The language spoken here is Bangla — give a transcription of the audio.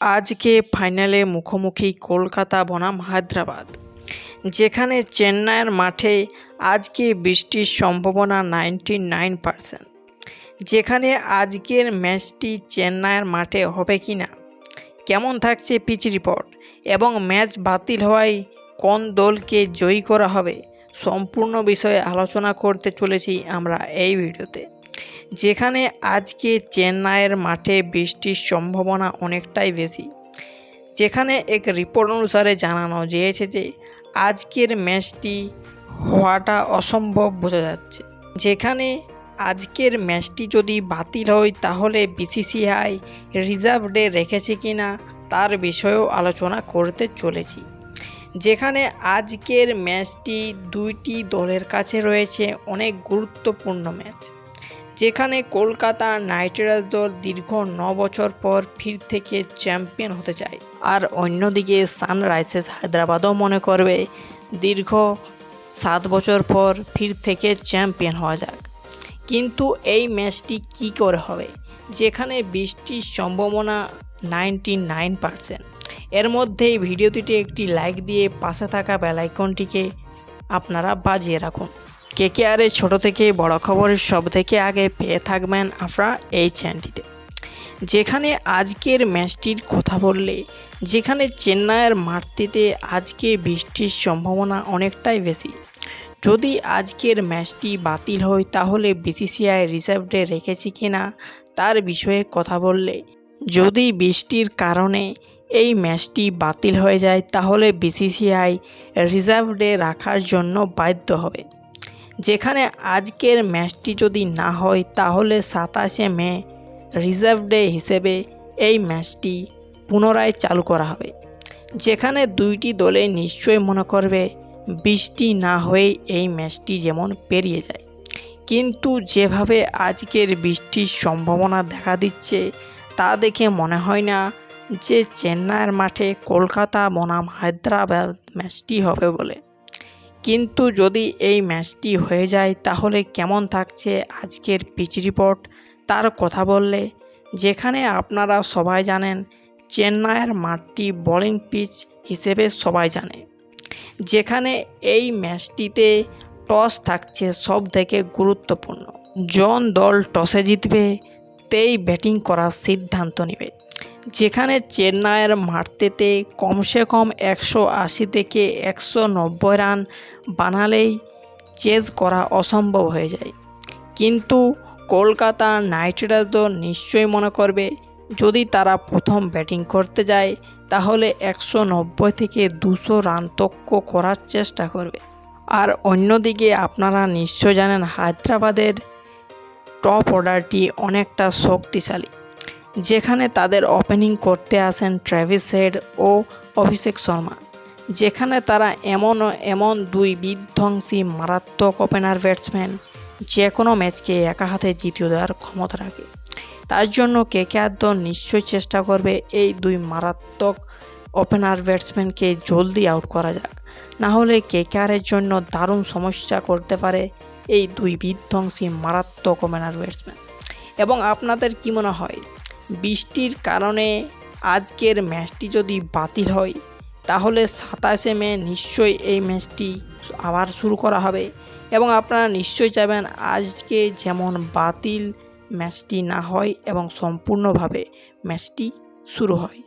আজকে ফাইনালে মুখোমুখি কলকাতা বনাম হায়দ্রাবাদ, যেখানে চেন্নাইয়ের মাঠে আজকে বৃষ্টির সম্ভাবনা নাইনটি নাইন পারসেন্ট। যেখানে আজকের ম্যাচটি চেন্নাইয়ের মাঠে হবে কি না কেমন থাকছে পিচ রিপোর্ট? এবং ম্যাচ বাতিল হওয়ায় কোন দলকে জয়ী করা হবে? সম্পূর্ণ বিষয়ে আলোচনা করতে চলেছি আমরা এই ভিডিওতে। যেখানে আজকে চেন্নাইয়ের মাঠে বৃষ্টির সম্ভাবনা অনেকটাই বেশি। যেখানে এক রিপোর্ট অনুসারে জানানো গিয়েছে যে, আজকের ম্যাচটি হওয়াটা অসম্ভব বোঝা যাচ্ছে। যেখানে আজকের ম্যাচটি যদি বাতিল হয়, তাহলে বিসিসিআই রিজার্ভ ডে রেখেছে কি না তার বিষয়েও আলোচনা করতে চলেছি। যেখানে আজকের ম্যাচটি দুইটি দলের কাছে রয়েছে, অনেক গুরুত্বপূর্ণ ম্যাচ। যেখানে কলকাতা নাইট রাইডার্স দল দীর্ঘ ন বছর পর ফির থেকে চ্যাম্পিয়ন হতে চায়। আর অন্যদিকে সানরাইজার্স হায়দ্রাবাদও মনে করবে, দীর্ঘ সাত বছর পর ফির থেকে চ্যাম্পিয়ন হওয়া যাক। কিন্তু এই ম্যাচটি কী করে হবে? যেখানে বৃষ্টির সম্ভাবনা নাইনটি নাইন পার্সেন্ট। এর মধ্যেই ভিডিওটিতে একটি লাইক দিয়ে পাশে থাকা বেলাইকনটিকে আপনারা বাজিয়ে রাখুন। কে কে আরে ছোটো থেকে বড় খবরের সব থেকে আগে পেয়ে থাকবেন আপনারা এই চ্যানেলটিতে। যেখানে আজকের ম্যাচটির কথা বললে, যেখানে চেন্নাইয়ের মাঠটিতে আজকে বৃষ্টির সম্ভাবনা অনেকটাই বেশি। যদি আজকের ম্যাচটি বাতিল হয়, তাহলে বিসিসিআই রিজার্ভ ডে রেখেছে কি না তার বিষয়ে কথা বললে, যদি বৃষ্টির কারণে এই ম্যাচটি বাতিল হয়ে যায়, তাহলে বিসিসিআই রিজার্ভ ডে রাখার জন্য বাধ্য হবে। যেখানে আজকের ম্যাচটি যদি না হয়, তাহলে সাতাশে মে, রিজার্ভ ডে হিসেবে এই ম্যাচটি পুনরায় চালু করা হবে। যেখানে দুইটি দলে নিশ্চয়ই মনে করবে, বৃষ্টি না হয়ে এই ম্যাচটি যেমন পেরিয়ে যায়। কিন্তু যেভাবে আজকের বৃষ্টির সম্ভাবনা দেখা দিচ্ছে, তা দেখে মনে হয় না যে চেন্নাইয়ের মাঠে কলকাতা বনাম হায়দ্রাবাদ ম্যাচটি হবে বলে। কিন্তু যদি এই ম্যাচটি হয়ে যায়, তাহলে কেমন থাকছে আজকের পিচ রিপোর্ট? তার কথা বললে, যেখানে আপনারা সবাই জানেন, চেন্নাইয়ের মাঠটি বোলিং পিচ হিসেবে সবাই জানে। যেখানে এই ম্যাচটিতে টস থাকছে সব থেকে গুরুত্বপূর্ণ। জন দল টসে জিতবে, তেই ব্যাটিং করার সিদ্ধান্ত নেবে যেখানে চেন্নাইয়ের মাঠটিতে কমসে কম একশো আশি থেকে একশো নব্বই রান বানালেই চেজ করা অসম্ভব হয়ে যায়। কিন্তু কলকাতা নাইট রাইডার্স নিশ্চয়ই মনে করবে, যদি তারা প্রথম ব্যাটিং করতে যায়, তাহলে একশো নব্বই থেকে দুশো রান তক্ক করার চেষ্টা করবে। আর অন্যদিকে আপনারা নিশ্চয় জানেন, হায়দ্রাবাদের টপ অর্ডারটি অনেকটা শক্তিশালী। যেখানে তাদের ওপেনিং করতে আসেন ট্র্যাভিস হেড ও অভিষেক শর্মা। যেখানে তারা এমন এমন দুই বিধ্বংসী মারাত্মক ওপেনার ব্যাটসম্যান যে কোনো ম্যাচকে একা হাতে জিতিয়ে দেওয়ার ক্ষমতা রাখে। তার জন্য কে কে দল নিশ্চয়ই চেষ্টা করবে এই দুই মারাত্মক ওপেনার ব্যাটসম্যানকে জলদি আউট করা যাক। না হলে কে কেআরের জন্য দারুণ সমস্যা করতে পারে এই দুই বিধ্বংসী মারাত্মক ওপেনার ব্যাটসম্যান এবং আপনাদের কি মনে হয়? বৃষ্টির কারণে আজকের ম্যাচটি যদি বাতিল হয়, তাহলে সাতাশে মে নিশ্চয়ই এই ম্যাচটি আবার শুরু করা হবে। এবং আপনারা নিশ্চয়ই চাইবেন আজকে যেমন বাতিল ম্যাচটি না হয় এবং সম্পূর্ণভাবে ম্যাচটি শুরু হয়।